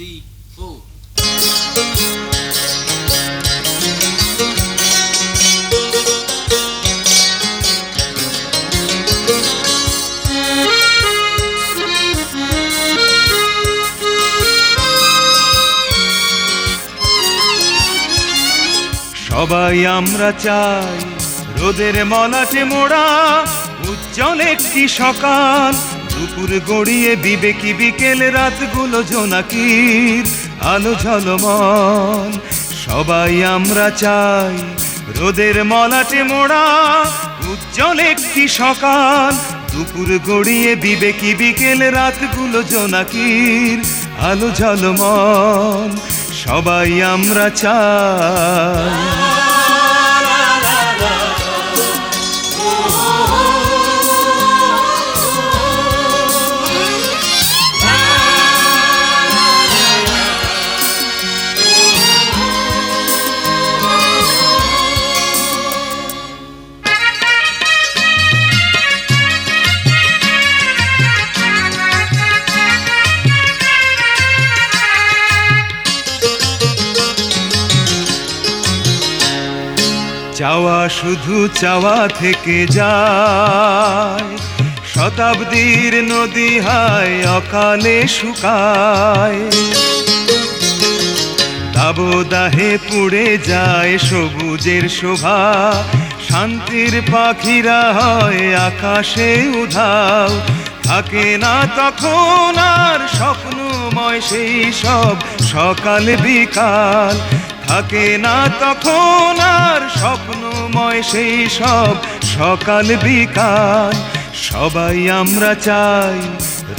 Three four সবাই আমরা চাই রোদের মলাটে মোড়া উজ্জ্বল একটি সকাল। দুপুর গড়িয়ে বিবেকি বিকেল, রাতগুলো জোনাকির আলো ঝলমল। সবাই আমরা চাই রোদের মলাটে মোড়া উজ্জ্বল একটি সকাল। দুপুর গড়িয়ে বিবেকি বিকেল, রাতগুলো জোনাকির আলো ঝলমল। সবাই আমরা চাই চাওয়া শুধু চাওয়া থেকে যায়। শতাব্দীর নদী হায়, অকালে শুকায়। দাবদাহে পুড়ে যায় সবুজের শোভা। শান্তির পাখিরা হয় আকাশে উধাও। থাকে না তখন আর স্বপ্নময় সেই সব। সকাল বিকাল থাকে না তখন আর স্বপ্নময় সেই সব সকাল বিকাল। সবাই আমরা চাই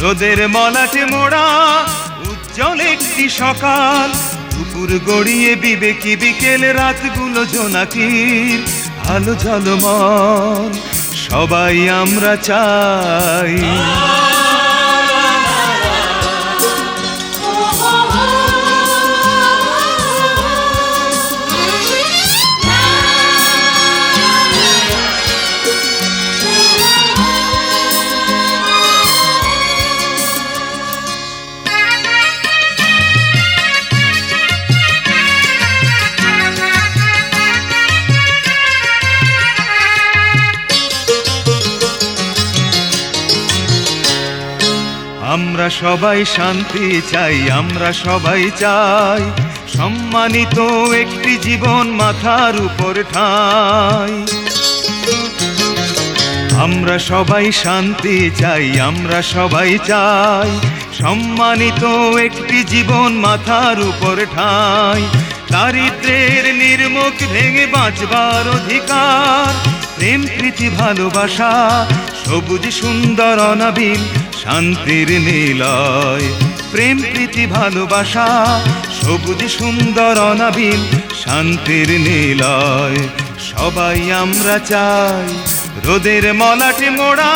রোদের মলাটে মোড়া, উজ্জ্বল একটি সকাল। দুপুর গড়িয়ে বিবেকি বিকেল, রাতগুলো জোনাকির আলো ঝলমল। সবাই আমরা চাই। আমরা সবাই শান্তি চাই, আমরা সবাই চাই। সম্মানিত একটি জীবন মাথার উপর ঠাই। আমরা সবাই শান্তি চাই, আমরা সবাই চাই। সম্মানিত একটি জীবন মাথার উপর ঠাই। দারিদ্রের নির্মুখ ভেঙে বাঁচবার অধিকার। প্রেম, প্রীতি, ভালোবাসা, সবুজ, সুন্দর, অনাবিল। শান্তির নিলয়, প্রেম, প্রীতি, ভালোবাসা, সবুজ, সুন্দর, অনাবিল, শান্তির নিলয়। সবাই আমরা চাই রোদের মলাটে মোড়া,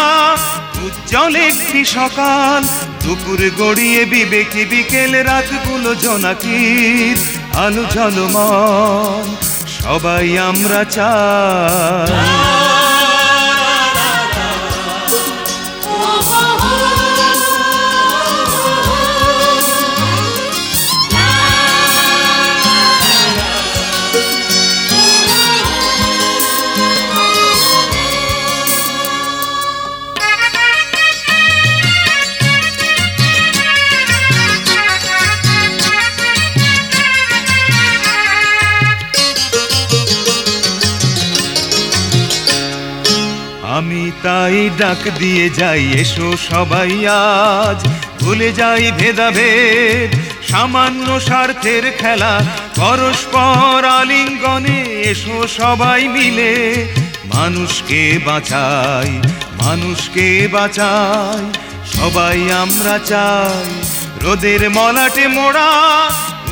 উজ্জ্বল একটি সকাল, দুপুর গড়িয়ে বিবেকি বিকেল, রাতগুলো জোনাকির আলো ঝলমল। সবাই আমরা চাই। আমি তাই ডাক দিয়ে যাই, এসো সবাই আজ। ভুলে যাই ভেদাভেদ, সামান্য স্বার্থের খেলা। পরস্পর আলিঙ্গনে এসো সবাই মিলে। মানুষকে বাঁচাই মানুষকে বাঁচাই, সবাই আমরা চাই। রোদের মলাটে মোড়া,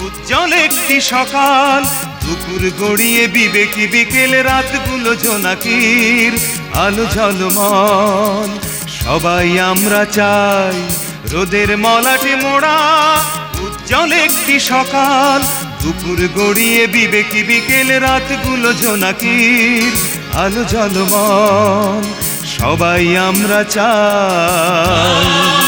উজ্জ্বল একটি সকাল। দুপুর গড়িয়ে বিবেকি বিকেল, রাতগুলো জোনাকির আলো ঝলমল। সবাই আমরা চাই রোদের মলাটে মোড়া, উজ্জ্বল একটি সকাল। দুপুর গড়িয়ে বিবেকি বিকেল, রাতগুলো জোনাকির আলো ঝলমল। সবাই আমরা চাই।